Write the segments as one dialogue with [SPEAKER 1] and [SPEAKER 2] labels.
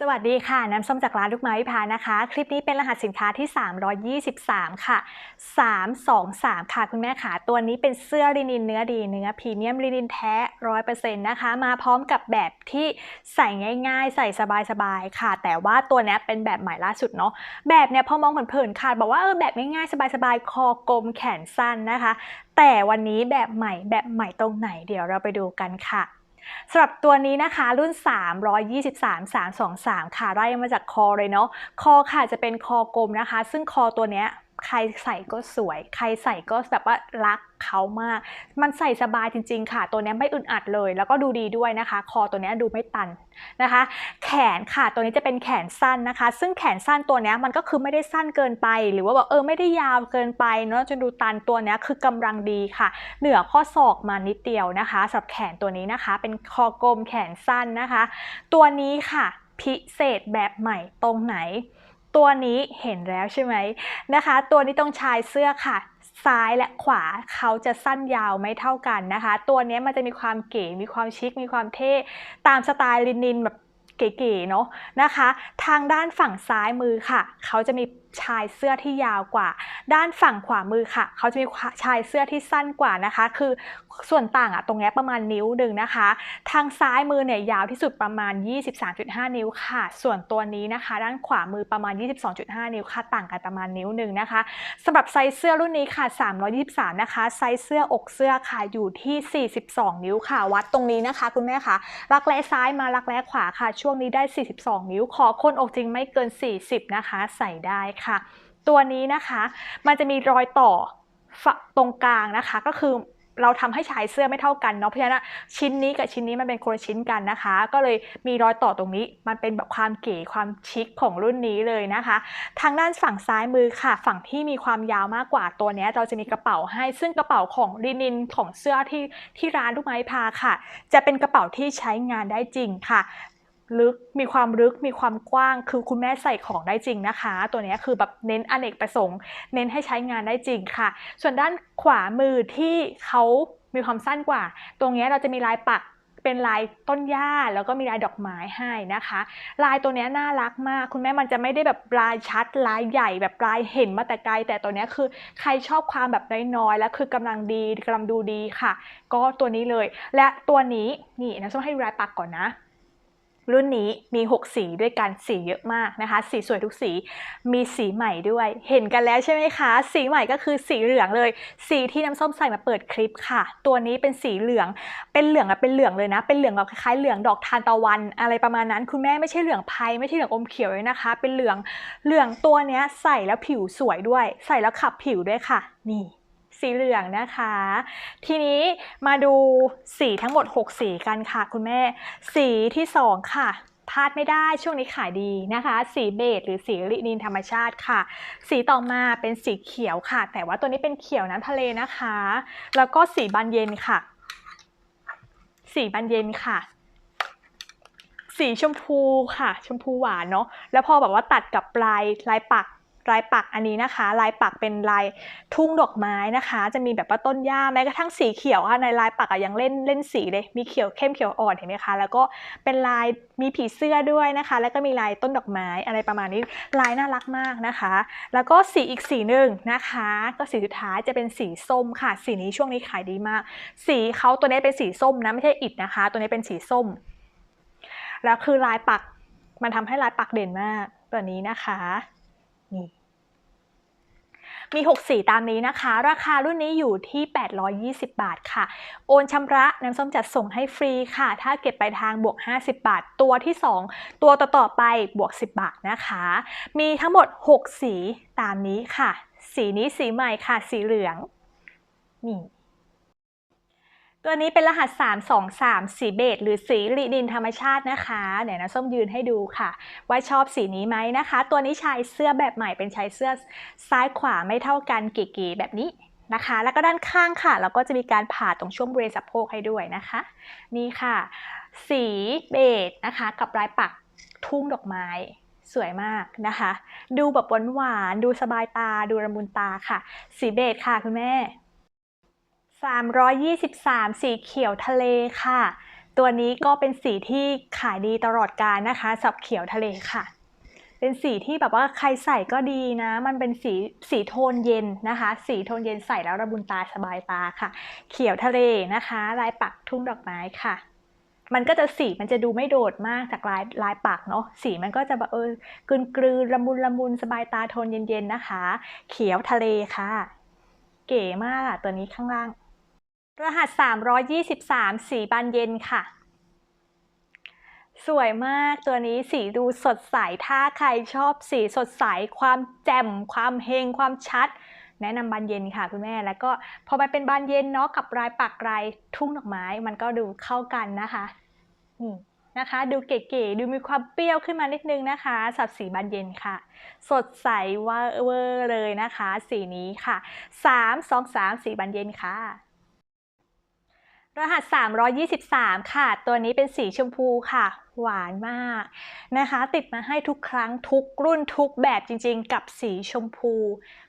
[SPEAKER 1] สวัสดีค่ะ น้ำส้มจากร้านลูกไม้วิพานะคะ คลิปนี้เป็นรหัสสินค้าที่ 323 ค่ะ 323 ค่ะ คุณแม่ขาตัวนี้เป็นเสื้อลินินเนื้อดีเนื้อพรีเมียมลินินแท้ 100%นะคะ มาพร้อมกับแบบที่ใส่ง่ายๆ ใส่สบายๆ ค่ะ แต่ว่าตัวนี้เป็นแบบใหม่ล่าสุดเนาะแบบเนี้ยพอมองเผินๆค่ะ บอกว่าเออแบบง่ายๆ สบายๆ คอกลมแขนสั้นนะคะ แต่วันนี้แบบใหม่แบบใหม่ตรงไหนเดี๋ยวเราไปดูกันค่ะ สำหรับตัวนี้นะคะรุ่น 323 323 ค่ะไล่มาจากคอเลยเนาะคอค่ะจะเป็นคอกลมนะคะ ซึ่งคอตัวเนี้ย ใครใส่ก็สวย ใครใส่ก็แบบว่ารักเขามาก มันใส่สบายจริง ๆ ค่ะ ตัวนี้ไม่อึดอัดเลย แล้วก็ดูดีด้วยนะคะ คอตัวนี้ดูไม่ตันนะคะ แขนค่ะตัวนี้จะเป็นแขนสั้นนะคะ ซึ่งแขนสั้นตัวนี้มันก็คือไม่ได้สั้นเกินไป หรือว่าแบบเออไม่ได้ยาวเกินไปเนาะจนดูตันตัวนี้คือกำลังดีค่ะ เหนือข้อศอกมานิดเดียวนะคะสำหรับแขนตัวนี้นะคะ เป็นคอกลมแขนสั้นนะคะ ตัวนี้ค่ะพิเศษแบบใหม่ตรงไหน ตัวนี้เห็นแล้วใช่ไหมนะคะ ตัวนี้ต้องชายเสื้อค่ะ ซ้ายและขวาเขาจะสั้นยาวไม่เท่ากันนะคะ ตัวนี้มันจะมีความเก๋มีความชิค มีความเท่ตามสไตล์ลินินแบบเก๋ๆเนาะนะคะ ทางด้านฝั่งซ้ายมือค่ะ เขาจะมี ชายเสื้อที่ยาวกว่า ด้านฝั่งขวามือค่ะ เขาจะมีชายเสื้อที่สั้นกว่านะคะ คือส่วนต่างอะตรงนี้ประมาณนิ้วหนึ่งนะคะ ทางซ้ายมือเนี่ยยาวที่สุดประมาณ 23.5 นิ้วค่ะ ส่วนตัวนี้นะคะ ด้านขวามือประมาณ 22.5 นิ้วค่ะ ต่างกันประมาณนิ้วหนึ่งนะคะสำหรับไซส์เสื้อรุ่นนี้ค่ะ 323 นะคะ ไซส์เสื้ออกเสื้อค่ะอยู่ที่ 42 นิ้วค่ะ วัดตรงนี้นะคะ คุณแม่คะรักแร้ซ้ายมารักแร้ขวาค่ะ ช่วงนี้ได้ 42 นิ้ว ขอคนอกจริงไม่เกิน 40 นะคะ ใส่ได้ค่ะตัวนี้นะคะมันจะมีรอยต่อฝตรงกลางนะคะ ก็คือเราทำให้ชายเสื้อไม่เท่ากันเนาะเพราะฉะนั้นชิ้นนี้กับชิ้นนี้มันเป็นคนละชิ้นกันนะคะ ก็เลยมีรอยต่อตรงนี้มันเป็นแบบความเก๋ความชิคของรุ่นนี้เลยนะคะ ทางด้านฝั่งซ้ายมือค่ะ ฝั่งที่มีความยาวมากกว่าตัวนี้เราจะมีกระเป๋าให้ ซึ่งกระเป๋าของลินินของเสื้อที่ที่ร้านลูกไม้พาค่ะ จะเป็นกระเป๋าที่ใช้งานได้จริงค่ะ ลึกมีความลึกมีความกว้าง คือคุณแม่ใส่ของได้จริงนะคะ ตัวนี้คือแบบเน้นอเนกประสงค์ เน้นให้ใช้งานได้จริงค่ะ ส่วนด้านขวามือที่เขามีความสั้นกว่า ตรงนี้เราจะมีลายปักเป็นลายต้นหญ้าแล้วก็มีลายดอกไม้ให้นะคะ ลายตัวนี้น่ารักมาก คุณแม่มันจะไม่ได้แบบลายชัด ลายใหญ่แบบลายเห็นมาแต่ไกล แต่ตัวนี้คือใครชอบความแบบน้อยๆแล้วคือกำลังดีกำลังดูดีค่ะ ก็ตัวนี้เลย และตัวนี้นี่นะต้องให้ดูลายปักก่อนนะ รุ่นนี้มี 6 สีด้วยกันสีเยอะมากนะคะ สีสวยทุกสีมีสีใหม่ด้วย เห็นกันแล้วใช่ไหมคะ สีใหม่ก็คือสีเหลืองเลย สีที่น้ำส้มใส่มาเปิดคลิปค่ะ ตัวนี้เป็นสีเหลืองเป็นเหลืองอะเป็นเหลืองเลยนะ เป็นเหลืองแบบคล้ายๆเหลืองดอกทานตะวัน อะไรประมาณนั้น คุณแม่ไม่ใช่เหลืองไพไม่ใช่เหลืองอมเขียวเลยนะคะ เป็นเหลืองเหลืองตัวเนี้ยใส่แล้วผิวสวยด้วย ใส่แล้วขับผิวด้วยค่ะ นี่ สีเหลืองนะคะ ทีนี้มาดูสีทั้งหมด 6 สีกันค่ะคุณแม่ สีที่ 2 ค่ะพลาดไม่ได้ช่วงนี้ขายดีนะคะ สีเบจหรือสีลินินธรรมชาติค่ะ สีต่อมาเป็นสีเขียวค่ะ แต่ว่าตัวนี้เป็นเขียวน้ำทะเลนะคะ แล้วก็สีบานเย็นค่ะ สีบานเย็นค่ะ สีชมพูค่ะ ชมพูหวานเนาะแล้วพอแบบว่าตัดกับปลายลายปัก ลายปักอันนี้นะคะ ลายปักเป็นลายทุ่งดอกไม้นะคะ จะมีแบบว่าต้นหญ้าแม้กระทั่งสีเขียวค่ะในลายปักอะยังเล่นเล่นสีเลยมีเขียวเข้มเขียวอ่อนเห็นไหมคะแล้วก็เป็นลายมีผีเสื้อด้วยนะคะ แล้วก็มีลายต้นดอกไม้อะไรประมาณนี้ลายน่ารักมากนะคะ แล้วก็สีอีกสีหนึ่งนะคะ ก็สีสุดท้ายจะเป็นสีส้มค่ะ สีนี้ช่วงนี้ขายดีมาก สีเขาตัวนี้เป็นสีส้มนะไม่ใช่อิฐนะคะ ตัวนี้เป็นสีส้ม แล้วคือลายปักมันทำให้ลายปักเด่นมากตัวนี้นะคะ นี่มี 6 สีตามนี้นะคะ ราคารุ่นนี้อยู่ที่ 820 บาทค่ะ โอนชำระน้ำส้มจัดส่งให้ฟรีค่ะ ถ้าเก็บไปลายทางบวก 50 บาท ตัวที่ 2 ตัวต่อๆไปบวก 10 บาทนะคะ มีทั้งหมด 6 สีตามนี้ค่ะ สีนี้สีใหม่ค่ะ สีเหลือง นี่ ตัวนี้เป็นรหัส 323 สีเบจหรือสีลินินธรรมชาตินะคะ เดี๋ยวนะส้มยืนให้ดูค่ะ ว่าชอบสีนี้ไหมนะคะ ตัวนี้ชายเสื้อแบบใหม่เป็นชายเสื้อซ้ายขวาไม่เท่ากันเก๋ๆแบบนี้นะคะ แล้วก็ด้านข้างค่ะเราก็จะมีการผ่าตรงช่วงบริเวณสะโพกให้ด้วยนะคะ นี่ค่ะ สีเบจนะคะ กับลายปักทุ่งดอกไม้สวยมากนะคะ ดูแบบหวานๆดูสบายตา ดูระมุนตาค่ะ สีเบจค่ะคุณแม่ 323 สีเขียวทะเลค่ะ ตัวนี้ก็เป็นสีที่ขายดีตลอดกาลนะคะสับเขียวทะเลค่ะ เป็นสีที่แบบว่าใครใส่ก็ดีนะ มันเป็นสีสีโทนเย็นนะคะ สีโทนเย็นใส่แล้วระบุนตาสบายตาค่ะ เขียวทะเลนะคะ ลายปักทุ่งดอกไม้ค่ะมันก็จะสีมันจะดูไม่โดดมากจากลายลายปักเนาะสีมันก็จะแบบเออกลืนกลืนละมุนละมุนสบายตาโทนเย็นๆนะคะ เขียวทะเลค่ะ เก๋มากอะตัวนี้ข้างล่าง รหัส 323 สีบานเย็นค่ะ สวยมากตัวนี้สีดูสดใส ถ้าใครชอบสีสดใส ความแจ่ม ความเฮง ความชัด แนะนำบานเย็นค่ะคุณแม่ แล้วก็พอมันเป็นบานเย็นเนาะกับลายปักลายทุ่งดอกไม้ มันก็ดูเข้ากันนะคะนี่นะคะ ดูเก๋ๆ ดูมีความเปรี้ยวขึ้นมานิดนึงนะคะ สับสีบานเย็นค่ะ สดใสเว่าเวอร์เลยนะคะ สีนี้ค่ะ 3 2 3 สีบานเย็นค่ะ รหัส 323 ค่ะ ตัวนี้เป็นสีชมพูค่ะ หวานมากนะคะ ติดมาให้ทุกครั้งทุกรุ่นทุกแบบจริงๆ กับสีชมพู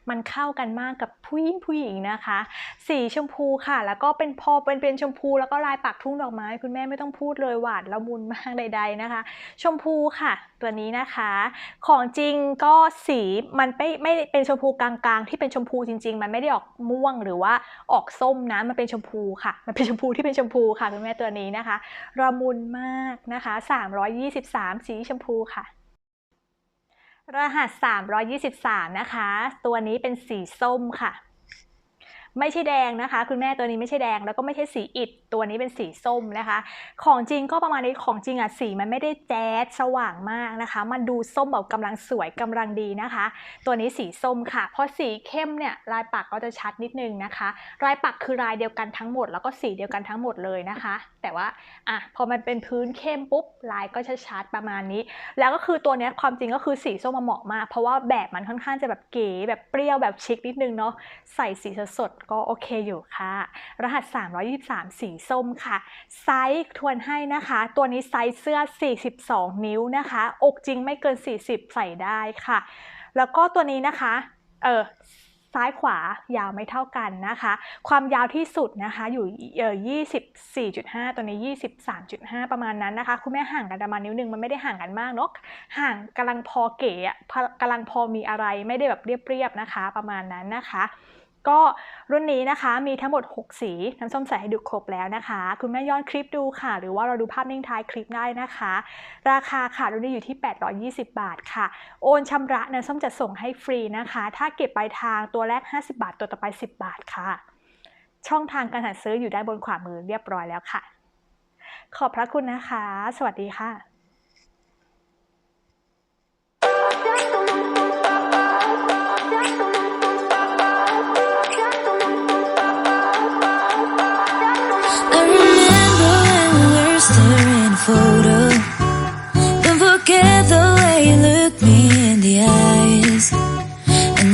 [SPEAKER 1] มันเข้ากันมากกับผู้หญิงผู้หญิงนะคะ สีชมพูค่ะ แล้วก็เป็นพอเป็นเป็นชมพูแล้วก็ลายปักทุ่งดอกไม้ คุณแม่ไม่ต้องพูดเลยหวานละมุนมากใด ๆนะคะ ชมพูค่ะ ตัวนี้นะคะ ของจริงก็สีมันไม่ไม่เป็นชมพูกลางๆ ที่เป็นชมพูจริง ๆ มันไม่ได้ออกม่วงหรือว่าออกส้มนะมันเป็นชมพูค่ะ มันเป็นชมพูที่เป็นชมพูค่ะคุณแม่ตัวนี้นะคะระมุนมากนะคะ323 สีชมพูค่ะ รหัส 323 นะคะ ตัวนี้เป็นสีส้มค่ะ ไม่ใช่แดงนะคะ คุณแม่ตัวนี้ไม่ใช่แดงแล้วก็ไม่ใช่สีอิฐตัวนี้เป็นสีส้มนะคะ ของจริงก็ประมาณนี้ของจริงอะสีมันไม่ได้แจ๊ดสว่างมากนะคะ มันดูส้มแบบกำลังสวยกำลังดีนะคะ ตัวนี้สีส้มค่ะ เพราะสีเข้มเนี่ยลายปักก็จะชัดนิดนึงนะคะ ลายปักคือลายเดียวกันทั้งหมด แล้วก็สีเดียวกันทั้งหมดเลยนะคะ แต่ว่าอะพอมันเป็นพื้นเข้มปุ๊บลายก็จะชัดประมาณนี้ แล้วก็คือตัวนี้ความจริงก็คือสีส้มมาเหมาะมาก เพราะว่าแบบมันค่อนข้างจะแบบเก๋แบบเปรี้ยวแบบชิคนิดนึงเนาะใส่สีสดก็โอเคอยู่ค่ะ รหัส 323 สีส้มค่ะ ไซส์ทวนให้นะคะ ตัวนี้ไซส์เสื้อ 42 นิ้วนะคะ อกจริงไม่เกิน 40 ใส่ได้ค่ะ แล้วก็ตัวนี้นะคะ เออซ้ายขวายาวไม่เท่ากันนะคะ ความยาวที่สุดนะคะอยู่เอ่อ24.5 ตัวนี้ 23.5 ประมาณนั้นนะคะ คุณแม่ห่างกันประมาณนิ้วหนึงมันไม่ได้ห่างกันมากเนาะห่างกำลังพอเก๋อะพอกำลังพอมีอะไรไม่ได้แบบเรียบๆนะคะ ประมาณนั้นนะคะ ก็รุ่นนี้นะคะมีทั้งหมด 6 สีน้ำส้มใส่ให้ดูครบแล้วนะคะ คุณแม่ย้อนคลิปดูค่ะ หรือว่าเราดูภาพนิ่งท้ายคลิปได้นะคะ ราคาค่ะรุ่นนี้อยู่ที่ 820 บาทค่ะ โอนชำระน้ำส้มจะส่งให้ฟรีนะคะ ถ้าเก็บปลายทางตัวแรก 50 บาท ตัวต่อไป 10 บาทค่ะ ช่องทางการสั่งซื้ออยู่ด้านบนขวามือเรียบร้อยแล้วค่ะ ขอบพระคุณนะคะ สวัสดีค่ะ